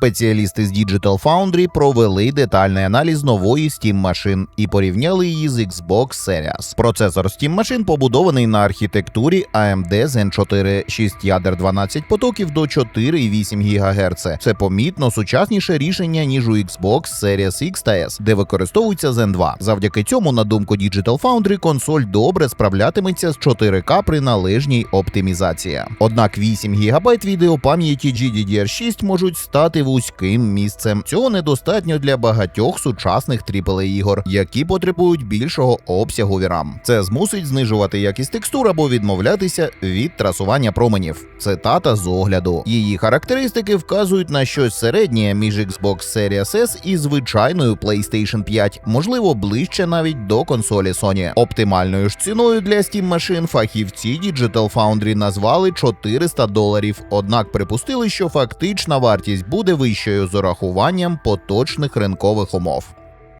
Спеціалісти з Digital Foundry провели детальний аналіз нової Steam машин і порівняли її з Xbox Series. Процесор Steam машин побудований на архітектурі AMD Zen 4, 6 ядер 12 потоків до 4,8 ГГц. Це помітно сучасніше рішення ніж у Xbox Series X та S, де використовується Zen 2. Завдяки цьому, на думку Digital Foundry, консоль добре справлятиметься з 4К при належній оптимізації. Однак 8 ГБ відеопам'яті GDDR6 можуть стати вузьким місцем. Цього недостатньо для багатьох сучасних AAA ігор, які потребують більшого обсягу VRAM. Це змусить знижувати якість текстур або відмовлятися від трасування променів. Цитата з огляду. Її характеристики вказують на щось середнє між Xbox Series S і звичайною PlayStation 5, можливо, ближче навіть до консолі Sony. Оптимальною ж ціною для Steam машин фахівці Digital Foundry назвали 400 доларів, однак припустили, що фактична вартість буде вищою з урахуванням поточних ринкових умов.